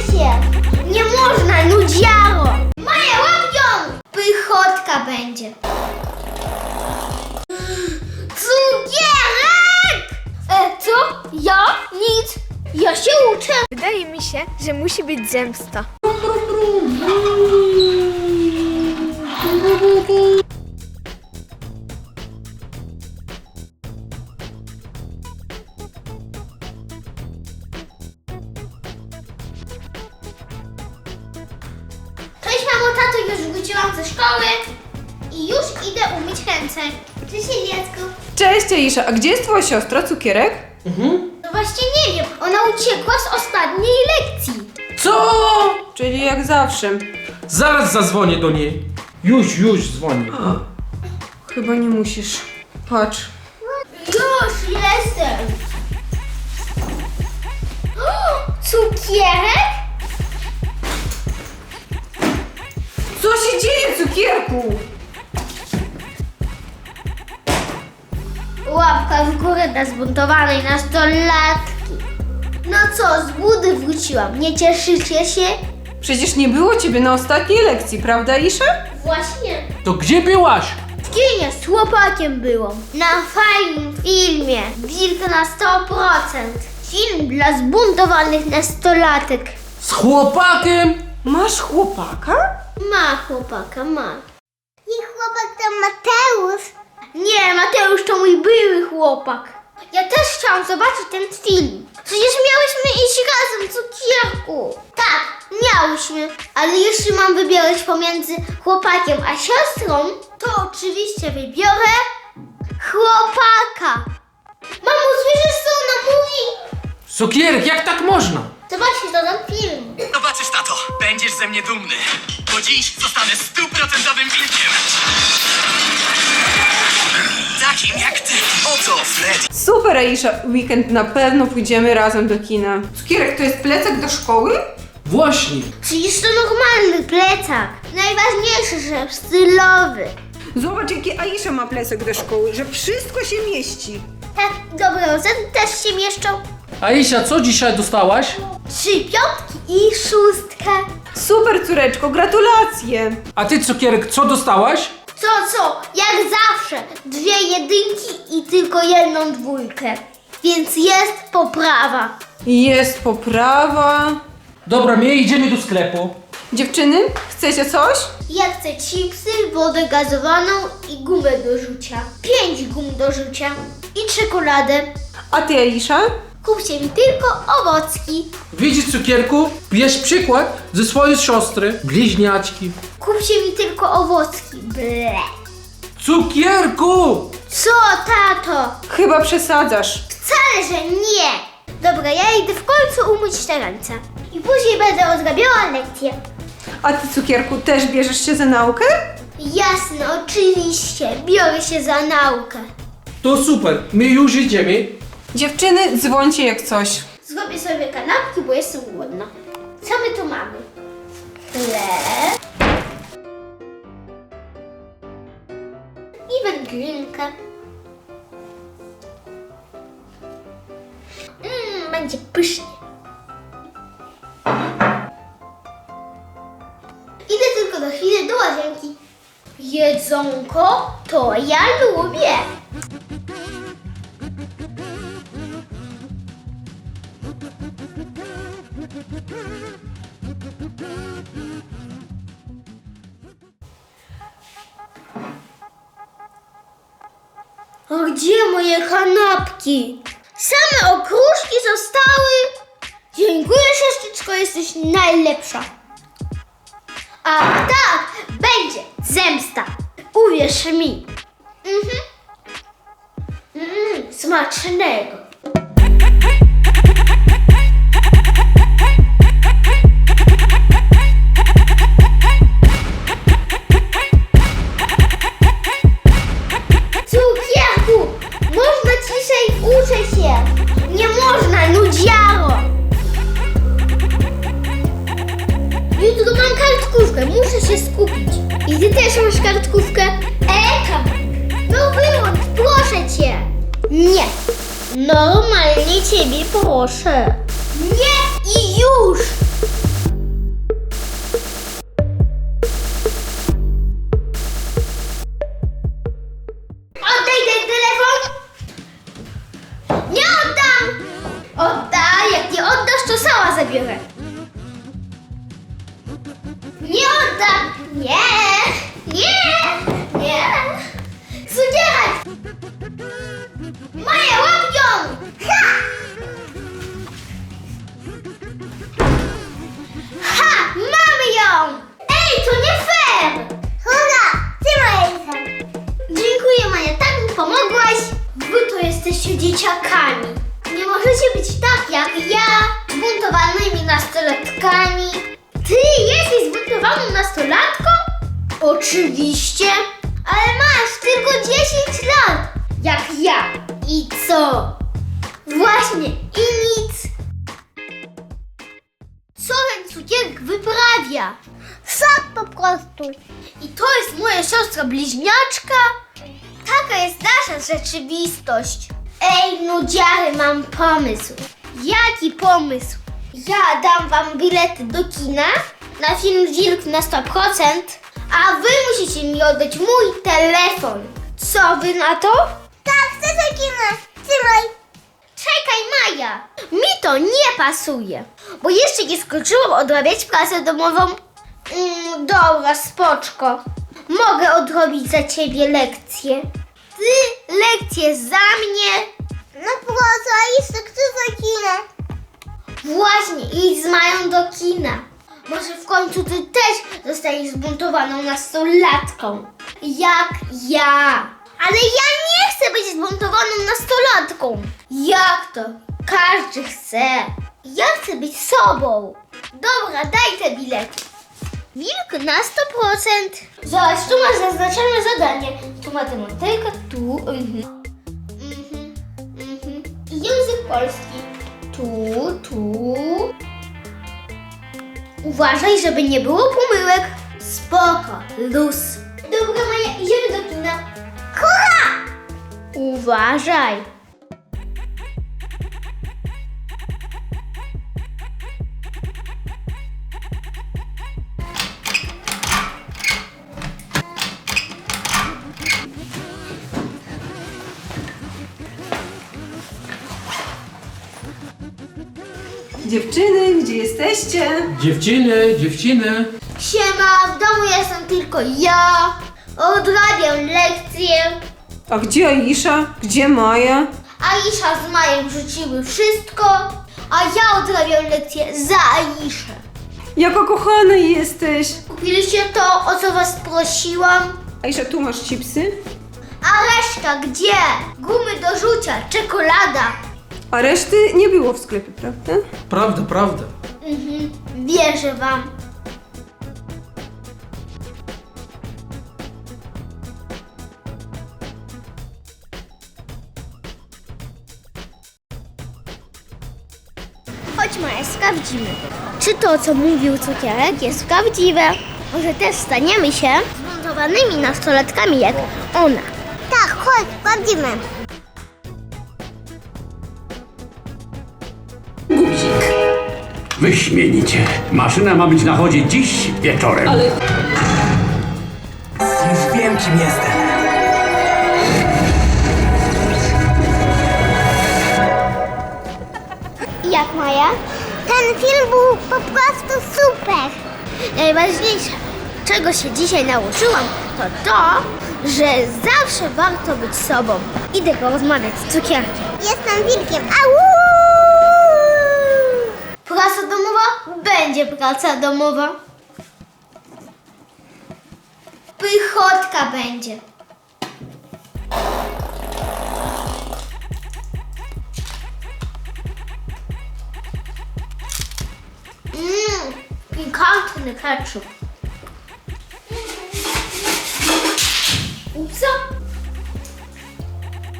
się! Nie można, nudziaro! Maja, łap ją! Pychotka będzie. Cukierek! E, co? Ja? Nic. Ja się uczę. Wydaje mi się, że musi być zemsta. A gdzie jest twoja siostra, cukierek? No właśnie nie wiem, ona uciekła z ostatniej lekcji. Co? Czyli jak zawsze. Zaraz zadzwonię do niej. Już, już dzwonię. Chyba nie musisz. Patrz. Już jestem. O, Cukierek? Co się dzieje, cukierku? Łapka w górę dla zbuntowanej nastolatki. No co, z budy wróciłam. Nie cieszycie się? Przecież nie było ciebie na ostatniej lekcji, prawda Aisza? Właśnie. To gdzie byłaś? W kinie z chłopakiem byłam. Na fajnym filmie. Wilk na 100%. Film dla zbuntowanych nastolatek. Z chłopakiem? Masz chłopaka? Ma chłopaka, ma. I chłopak to Mateusz. Nie, Mateusz to mój były chłopak. Ja też chciałam zobaczyć ten film. Przecież miałyśmy iść razem, cukierku. Tak, miałyśmy. Ale jeśli mam wybierać pomiędzy chłopakiem a siostrą, to oczywiście wybiorę chłopaka. Mamo, słyszysz co ona mówi? Cukierek, jak tak można? Zobaczcie, to ten film. Zobaczysz, tato, będziesz ze mnie dumny. Bo dziś zostanę stuprocentowym wilkiem. Takim jak ty. Oto Freddy. Super Aisza, weekend na pewno pójdziemy razem do kina. Cukierek, to jest plecak do szkoły? Właśnie. Przecież to normalny plecak. Najważniejsze, że stylowy. Zobacz, jaki Aisza ma plecak do szkoły, że wszystko się mieści. Tak, oceny też się mieszczą. Aisha, co dzisiaj dostałaś? Trzy piątki i szóstkę. Super córeczko, gratulacje. A ty, cukierek, co dostałaś? Co, co? Jak zawsze. Dwie jedynki i tylko jedną dwójkę. Więc jest poprawa. Jest poprawa. Dobra, my idziemy do sklepu. Dziewczyny, chcecie coś? Ja chcę chipsy, wodę gazowaną i gumę do rzucia. Pięć gum do rzucia. I czekoladę. A ty Aisza? Kupcie mi tylko owocki. Widzisz, cukierku? Bierz przykład ze swojej siostry. Bliźniaczki. Kupcie mi tylko owocki. Ble. Cukierku! Co, tato? Chyba przesadzasz. Wcale, że nie! Dobra, ja idę w końcu umyć te ręce. I później będę odrabiała lekcję. A ty cukierku też bierzesz się za naukę? Jasne, oczywiście. Biorę się za naukę. To super, my już idziemy. Dziewczyny, dzwońcie jak coś. Zrobię sobie kanapki, bo jestem głodna. Co my tu mamy? Chleb. I wędlinkę. Mmm, będzie pysznie. Idę tylko do chwili do łazienki. Jedzonko to ja lubię. A gdzie moje kanapki? Same okruszki zostały. Dziękuję, siostrzyczko, jesteś najlepsza. A tak, będzie zemsta. Uwierz mi. Mhm. Mm, smacznego. мертвушка. Это ну вы вот спросите. Нет, нормальні тебе проше. Нет и юж. Отдайте телефон. Не отдам. Отдай, як не отдаш, то сама забере. Не отдам. Нет. Maja, łap ją! Ha! Ha! Mamy ją! Ej, to nie fair! Hurra! Wyprawia? Sok po prostu. I to jest moja siostra bliźniaczka? Taka jest nasza rzeczywistość. Ej, nudziary, mam pomysł. Jaki pomysł? Ja dam wam bilety do kina na film Wilk na 100%, a wy musicie mi oddać mój telefon. Co wy na to? Tak, chcę do kina. Trzymaj. Czekaj, Maja! Mi to nie pasuje, bo jeszcze nie skończyłam odrabiać pracę domową. Mm, dobra, spoczko. Mogę odrobić za ciebie lekcję. Ty lekcję za mnie? No proszę, jeszcze chcę do kina. Właśnie, idź z Mają do kina. Może w końcu ty też zostaniesz zbuntowaną nastolatką. Jak ja. Ale ja nie chcę być zbuntowaną nastolatką. Jak to? Każdy chce. Ja chcę być sobą. Dobra, daj te bilety. Wilk na 100%. Zobacz, tu masz zaznaczone zadanie. Tu matematyka, tu. Mhm. Mhm. Mhm. I język polski. Tu, tu. Uważaj, żeby nie było pomyłek. Spoko, luz. Dobra, Maja, idziemy do kina. Kura! Uważaj. Dziewczyny, gdzie jesteście? Dziewczyny, dziewczyny. Siema, w domu jestem tylko ja. Odrabiam lekcje. A gdzie Aisza? Gdzie Maja? Aisza z Majem rzuciły wszystko, a ja odrabiam lekcje za Aiszę. Jaka kochana jesteś! Kupiliście to, o co was prosiłam? Aisza, tu masz chipsy, A reszta gdzie? Gumy do rzucia, czekolada. a reszty nie było w sklepie, prawda? Prawda, prawda. Mhm, wierzę wam. Maja, sprawdzimy. Czy to, co mówił cukierek, jest prawdziwe? Może też staniemy się zmontowanymi nastolatkami jak ona. Tak, chodź, sprawdzimy. Wyśmienicie. Maszyna ma być na chodzie dziś wieczorem. Ale... Już wiem, kim jestem. Ten film był po prostu super. Najważniejsze, czego się dzisiaj nauczyłam, to to, że zawsze warto być sobą. Idę porozmawiać z cukierkiem. Jestem wilkiem. Au! Praca domowa? Będzie praca domowa. Pychotka będzie. Pikantny ketchup. Upsa.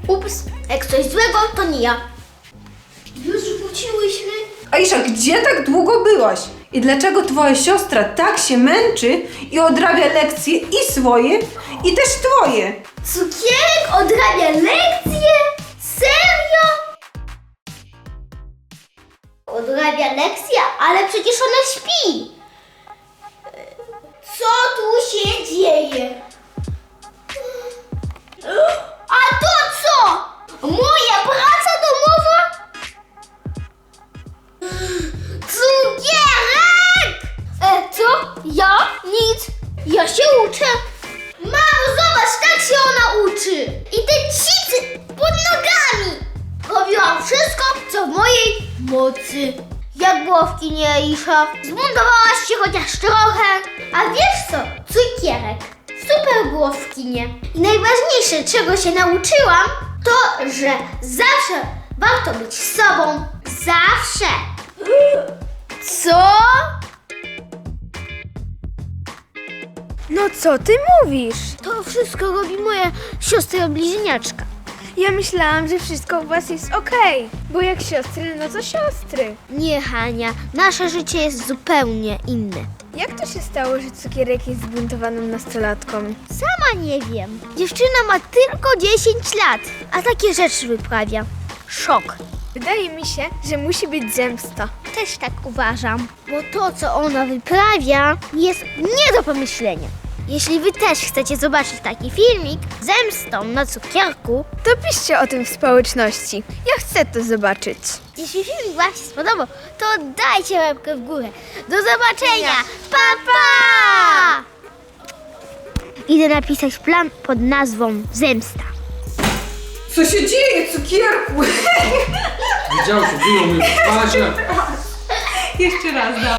Ups, jak coś złego, to nie ja. Już wróciłyśmy. Aisza, gdzie tak długo byłaś? I dlaczego twoja siostra tak się męczy i odrabia lekcje i swoje, i też twoje? Cukierek odrabia lekcje? Serio? Odrabia lekcje, ale przecież ona śpi. Co tu się dzieje? A to Się chociaż trochę. A wiesz co? Cukierek. Super było w kinie. I najważniejsze, czego się nauczyłam, to, że zawsze warto być sobą. Zawsze. Co? No co ty mówisz? To wszystko robi moja siostra bliźniaczka. Ja myślałam, że wszystko u was jest okej. Bo jak siostry, no to siostry. Nie, Hania, nasze życie jest zupełnie inne. Jak to się stało, że cukierek jest zbuntowaną nastolatką? Sama nie wiem. Dziewczyna ma tylko 10 lat, a takie rzeczy wyprawia. Szok. Wydaje mi się, że musi być zemsta. Też tak uważam. Bo to, co ona wyprawia, jest nie do pomyślenia. Jeśli wy też chcecie zobaczyć taki filmik z zemstą na cukierku, To piszcie o tym w społeczności. Ja chcę to zobaczyć. jeśli filmik wam się spodobał, to dajcie łapkę w górę. Do zobaczenia! Pa, pa! Idę napisać plan pod nazwą Zemsta. Co się dzieje, cukierku? Widziałeś, było mi w twarzy. Jeszcze raz, da.